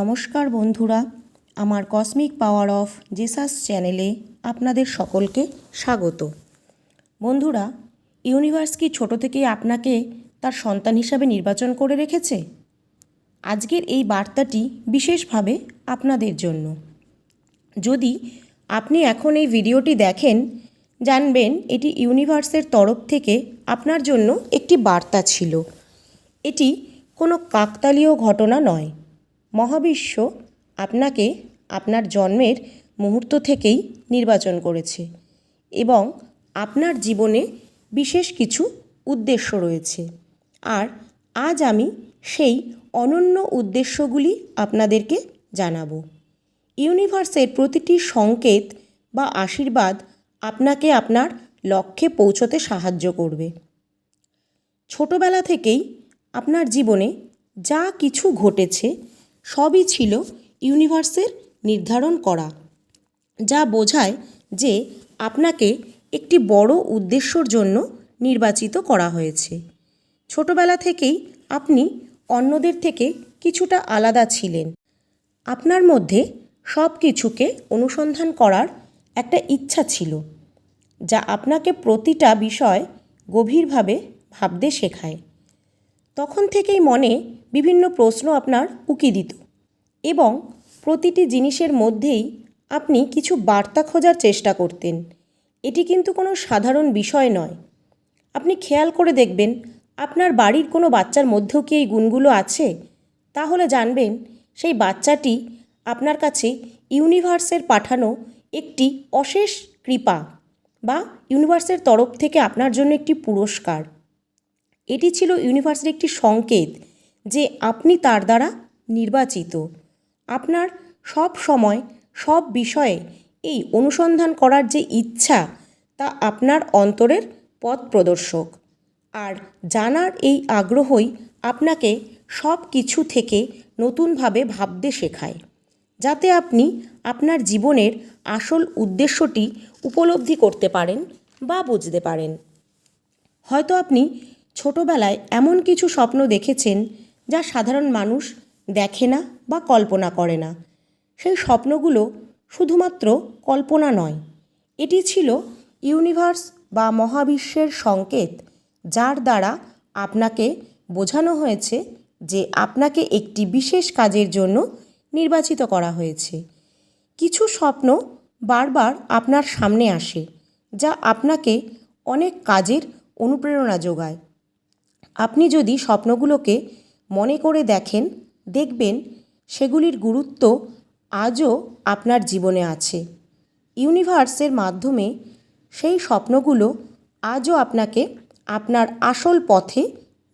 নমস্কার বন্ধুরা, আমার কসমিক পাওয়ার অফ জেসাস চ্যানেলে আপনাদের সকলকে স্বাগত। বন্ধুরা ইউনিভার্স কি ছোটো থেকেই আপনাকে তার সন্তান হিসাবে নির্বাচন করে রেখেছে? আজকের এই বার্তাটি বিশেষভাবে আপনাদের জন্য। যদি আপনি এখন এই ভিডিওটি দেখেন, জানবেন এটি ইউনিভার্সের তরফ থেকে আপনার জন্য একটি বার্তা ছিল। এটি কোনো কাকতালীয় ঘটনা নয়। মহাবিশ্ব আপনাকে আপনার জন্মের মুহূর্ত থেকেই নির্বাচন করেছে এবং আপনার জীবনে বিশেষ কিছু উদ্দেশ্য রয়েছে। আর আজ আমি সেই অনন্য উদ্দেশ্যগুলি আপনাদেরকে জানাব। ইউনিভার্সের প্রতিটি সংকেত বা আশীর্বাদ আপনাকে আপনার লক্ষ্যে পৌঁছতে সাহায্য করবে। ছোটবেলা থেকেই আপনার জীবনে যা কিছু ঘটেছে সবই ছিল ইউনিভার্সের নির্ধারণ করা, যা বোঝায় যে আপনাকে একটি বড় উদ্দেশ্যর জন্য নির্বাচিত করা হয়েছে। ছোটবেলা থেকেই আপনি অন্যদের থেকে কিছুটা আলাদা ছিলেন। আপনার মধ্যে সব কিছুকে অনুসন্ধান করার একটা ইচ্ছা ছিল, যা আপনাকে প্রতিটা বিষয় গভীরভাবে ভাবতে শেখায়। তখন থেকেই মনে বিভিন্ন প্রশ্ন আপনার উকি দিত এবং প্রতিটি জিনিসের মধ্যেই আপনি কিছু বার্তা খোঁজার চেষ্টা করতেন। এটি কিন্তু কোনো সাধারণ বিষয় নয়। আপনি খেয়াল করে দেখবেন, আপনার বাড়ির কোনো বাচ্চার মধ্যেও কি এই গুণগুলো আছে? তাহলে জানবেন, সেই বাচ্চাটি আপনার কাছে ইউনিভার্সের পাঠানো একটি অশেষ কৃপা বা ইউনিভার্সের তরফ থেকে আপনার জন্য একটি পুরস্কার। এটি ছিল ইউনিভার্সের একটি সংকেত যে আপনি তার দ্বারা নির্বাচিত। আপনার সব সময় সব বিষয়ে এই অনুসন্ধান করার যে ইচ্ছা, তা আপনার অন্তরের পথ প্রদর্শক। আর জানার এই আগ্রহই আপনাকে সব কিছু থেকে নতুনভাবে ভাবতে শেখায়, যাতে আপনি আপনার জীবনের আসল উদ্দেশ্যটি উপলব্ধি করতে পারেন বা বুঝতে পারেন। হয়তো আপনি ছোটবেলায় এমন কিছু স্বপ্ন দেখেছেন যা সাধারণ মানুষ দেখে না বা কল্পনা করে না। সেই স্বপ্নগুলো শুধুমাত্র কল্পনা নয়, এটি ছিল ইউনিভার্স বা মহাবিশ্বের সংকেত যার দ্বারা আপনাকে বোঝানো হয়েছে যে আপনাকে একটি বিশেষ কাজের জন্য নির্বাচিত করা হয়েছে। কিছু স্বপ্ন বারবার আপনার সামনে আসে, যা আপনাকে অনেক কাজের অনুপ্রেরণা যোগায়। আপনি যদি স্বপ্নগুলোকে মনে করে দেখেন, দেখবেন সেগুলির গুরুত্ব আজও আপনার জীবনে আছে। ইউনিভার্সের মাধ্যমে সেই স্বপ্নগুলো আজও আপনাকে আপনার আসল পথে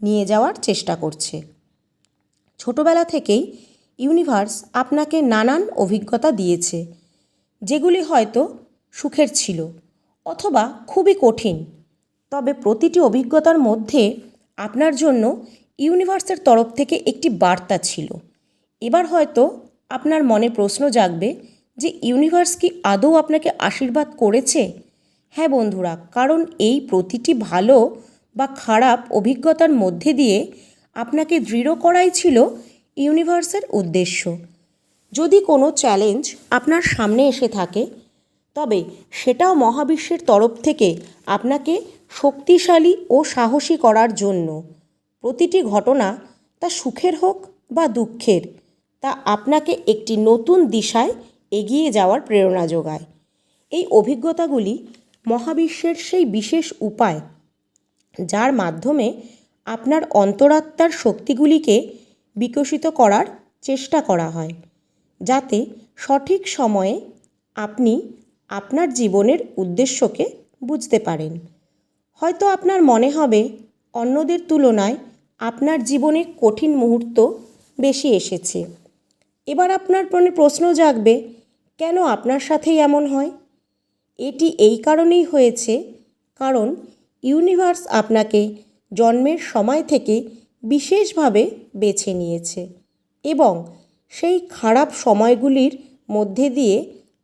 নিয়ে যাওয়ার চেষ্টা করছে। ছোটবেলা থেকেই ইউনিভার্স আপনাকে নানান অভিজ্ঞতা দিয়েছে, যেগুলি হয়তো সুখের ছিল অথবা খুবই কঠিন। তবে প্রতিটি অভিজ্ঞতার মধ্যে আপনার জন্য ইউনিভার্সের তরফ থেকে একটি বার্তা ছিল। এবার হয়তো আপনার মনে প্রশ্ন জাগবে যে ইউনিভার্স কি আদৌ আপনাকে আশীর্বাদ করেছে? হ্যাঁ বন্ধুরা, কারণ এই প্রতিটি ভালো বা খারাপ অভিজ্ঞতার মধ্যে দিয়ে আপনাকে দৃঢ় করাই ছিল ইউনিভার্সের উদ্দেশ্য। যদি কোনো চ্যালেঞ্জ আপনার সামনে এসে থাকে তবে সেটাও মহাবিশ্বের তরফ থেকে আপনাকে শক্তিশালী ও সাহসী করার জন্য। প্রতিটি ঘটনা, তা সুখের হোক বা দুঃখের, তা আপনাকে একটি নতুন দিশায় এগিয়ে যাওয়ার প্রেরণা যোগায়। এই অভিজ্ঞতাগুলি মহাবিশ্বের সেই বিশেষ উপায়, যার মাধ্যমে আপনার অন্তরাত্মার শক্তিগুলিকে বিকশিত করার চেষ্টা করা হয়, যাতে সঠিক সময়ে আপনি আপনার জীবনের উদ্দেশ্যকে বুঝতে পারেন। হয়তো আপনার মনে হবে, অন্যদের তুলনায় আপনার জীবনে কঠিন মুহূর্ত বেশি এসেছে। এবার আপনার মনে প্রশ্ন জাগবে, কেন আপনার সাথেই এমন হয়? এটি এই কারণেই হয়েছে কারণ ইউনিভার্স আপনাকে জন্মের সময় থেকে বিশেষভাবে বেছে নিয়েছে এবং সেই খারাপ সময়গুলির মধ্যে দিয়ে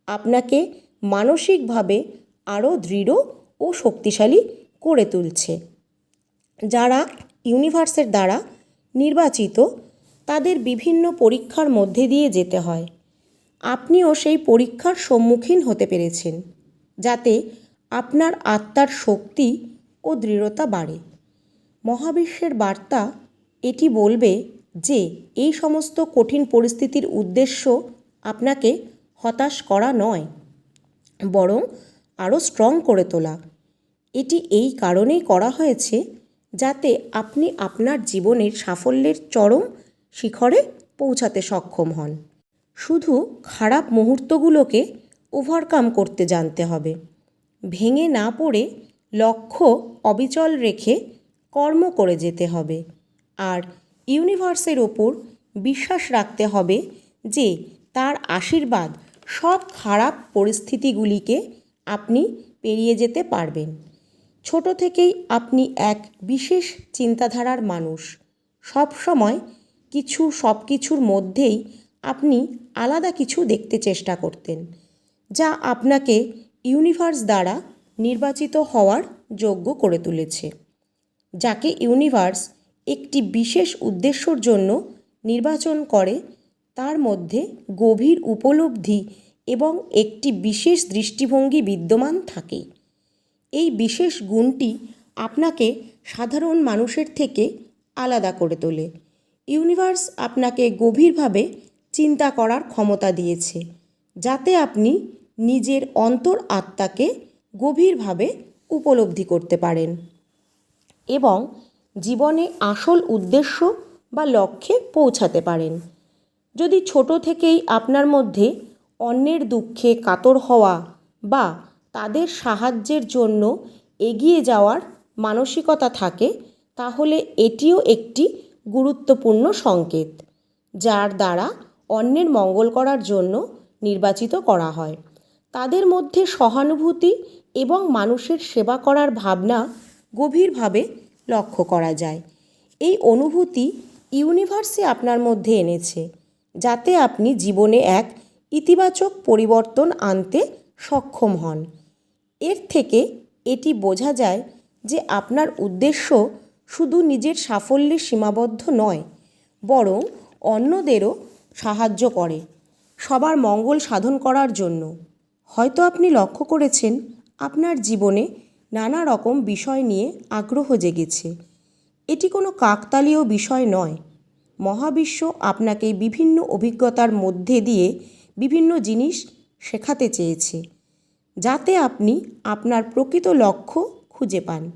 আপনাকে মানসিকভাবে আরও দৃঢ় ও শক্তিশালী করে তুলছে। যারা ইউনিভার্সের দ্বারা নির্বাচিত, তাদের বিভিন্ন পরীক্ষার মধ্যে দিয়ে যেতে হয়। আপনিও সেই পরীক্ষার সম্মুখীন হতে পেরেছেন, যাতে আপনার আত্মার শক্তি ও দৃঢ়তা বাড়ে। মহাবিশ্বের বার্তা এটি বলবে যে, এই সমস্ত কঠিন পরিস্থিতির উদ্দেশ্য আপনাকে হতাশ করা নয়। বরং আরও স্ট্রং করে তোলা। এটি এই কারণেই করা হয়েছে যাতে আপনি আপনার জীবনের সাফল্যের চরম শিখরে পৌঁছাতে সক্ষম হন। শুধু খারাপ মুহূর্তগুলোকে ওভারকাম করতে জানতে হবে। ভেঙে না পড়ে লক্ষ্য অবিচল রেখে কর্ম করে যেতে হবে। আর ইউনিভার্সের ওপর বিশ্বাস রাখতে হবে যে তার আশীর্বাদ সব খারাপ পরিস্থিতিগুলিকে আপনি পেরিয়ে যেতে পারবেন। ছোট থেকেই আপনি এক বিশেষ চিন্তাধারার মানুষ। সব সময় কিছু সব কিছুর মধ্যেই আপনি আলাদা কিছু দেখতে চেষ্টা করতেন, যা আপনাকে ইউনিভার্স দ্বারা নির্বাচিত হওয়ার যোগ্য করে তুলেছে, যাকে ইউনিভার্স একটি বিশেষ উদ্দেশ্যর জন্য নির্বাচন করে তার মধ্যে গভীর উপলব্ধি এবং একটি বিশেষ দৃষ্টিভঙ্গি বিদ্যমান থাকে। এই বিশেষ গুণটি আপনাকে সাধারণ মানুষের থেকে আলাদা করে তোলে। ইউনিভার্স আপনাকে গভীরভাবে চিন্তা করার ক্ষমতা দিয়েছে, যাতে আপনি নিজের অন্তর আত্মাকে গভীরভাবে উপলব্ধি করতে পারেন এবং জীবনে আসল উদ্দেশ্য বা লক্ষ্যে পৌঁছাতে পারেন। যদি ছোট থেকেই আপনার মধ্যে অন্যের দুঃখে কাতর হওয়া বা তাদের সাহায্যের জন্য এগিয়ে যাওয়ার মানসিকতা থাকে, তাহলে এটিও একটি গুরুত্বপূর্ণ সংকেত, যার দ্বারা অন্যের মঙ্গল করার জন্য নির্বাচিত করা হয়। তাদের মধ্যে সহানুভূতি এবং মানুষের সেবা করার ভাবনা গভীরভাবে লক্ষ্য করা যায়। এই অনুভূতি ইউনিভার্সে আপনার মধ্যে এনেছে। যাতে আপনি জীবনে এক ইতিবাচক পরিবর্তন আনতে সক্ষম হন। এর থেকে এটি বোঝা যায় যে আপনার উদ্দেশ্য শুধু নিজের সাফল্যে সীমাবদ্ধ নয়, বরং অন্যদেরও সাহায্য করে, সবার মঙ্গল সাধন করার জন্য। হয়তো আপনি লক্ষ্য করেছেন, আপনার জীবনে নানা রকম বিষয় নিয়ে আগ্রহ জেগেছে। এটি কোনো কাকতালীয় বিষয় নয় মহাবিশ্ব আপনাকে বিভিন্ন অভিজ্ঞতার মধ্যে দিয়ে বিভিন্ন জিনিস শেখাতে চেয়েছে, যাতে আপনি আপনার প্রকৃত লক্ষ্য খুঁজে পান,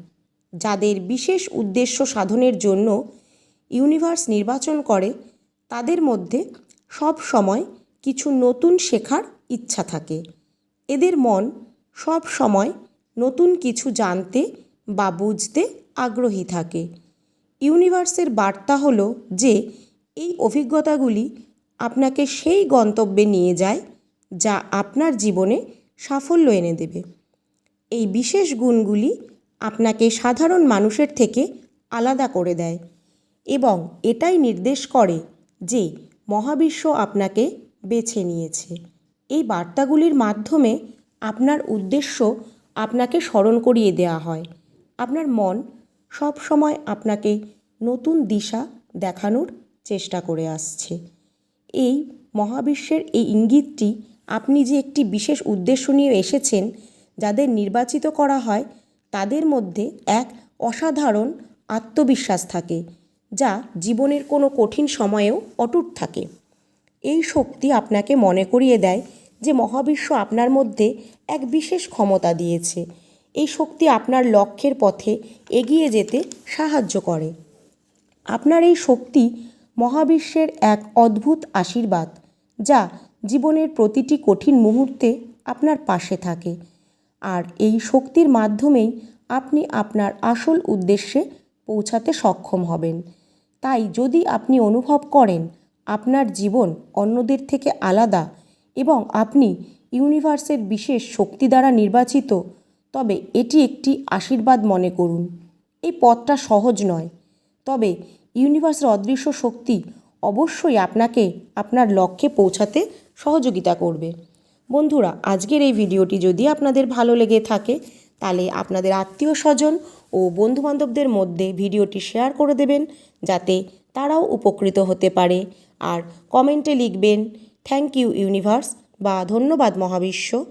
যাদের বিশেষ উদ্দেশ্য সাধনের জন্য ইউনিভার্স নির্বাচন করে, তাদের মধ্যে সব সময় কিছু নতুন শেখার ইচ্ছা থাকে। এদের মন সব সময় নতুন কিছু জানতে বা বুঝতে আগ্রহী থাকে। ইউনিভার্সের বার্তা হলো যে, এই অভিজ্ঞতাগুলি আপনাকে সেই গন্তব্যে নিয়ে যায় যা আপনার জীবনে সাফল্য এনে দেবে। এই বিশেষ গুণগুলি আপনাকে সাধারণ মানুষের থেকে আলাদা করে দেয় এবং এটাই নির্দেশ করে যে, মহাবিশ্ব আপনাকে বেছে নিয়েছে। এই বার্তাগুলির মাধ্যমে আপনার উদ্দেশ্য আপনাকে স্মরণ করিয়ে দেওয়া হয়। আপনার মন সব সময় আপনাকে নতুন দিশা দেখানোর চেষ্টা করে আসছে। এই মহাবিশ্বের এই ইঙ্গিতটি আপনি যে একটি বিশেষ উদ্দেশ্য নিয়ে এসেছেন, যাদের নির্বাচিত করা হয়, তাদের মধ্যে এক অসাধারণ আত্মবিশ্বাস থাকে, যা জীবনের কোনো কঠিন সময়েও অটুট থাকে। এই শক্তি আপনাকে মনে করিয়ে দেয় যে মহাবিশ্ব আপনার মধ্যে এক বিশেষ ক্ষমতা দিয়েছে এই শক্তি আপনার লক্ষ্যের পথে এগিয়ে যেতে সাহায্য করে। আপনার এই শক্তি মহাবিশ্বের এক অদ্ভুত আশীর্বাদ, যা জীবনের প্রতিটি কঠিন মুহূর্তে আপনার পাশে থাকে। আর এই শক্তির মাধ্যমেই আপনি আপনার আসল উদ্দেশ্যে পৌঁছাতে সক্ষম হবেন। তাই যদি আপনি অনুভব করেন, আপনার জীবন অন্যদের থেকে আলাদা এবং আপনি ইউনিভার্সের বিশেষ শক্তি দ্বারা নির্বাচিত তবে এটি একটি আশীর্বাদ মনে করুন। এই পথটা সহজ নয়। তবে ইউনিভার্সের অদৃশ্য শক্তি অবশ্যই আপনাকে আপনার লক্ষ্যে পৌঁছাতে সহযোগিতা করবে। বন্ধুরা, আজকের এই ভিডিওটি যদি আপনাদের ভালো লেগে থাকে, তাহলে আপনাদের আত্মীয় স্বজন ও বন্ধুবান্ধবদের মধ্যে ভিডিওটি শেয়ার করে দেবেন, যাতে তারাও উপকৃত হতে পারে। আর কমেন্টে লিখবেন, থ্যাংক ইউ ইউনিভার্স বা ধন্যবাদ মহাবিশ্ব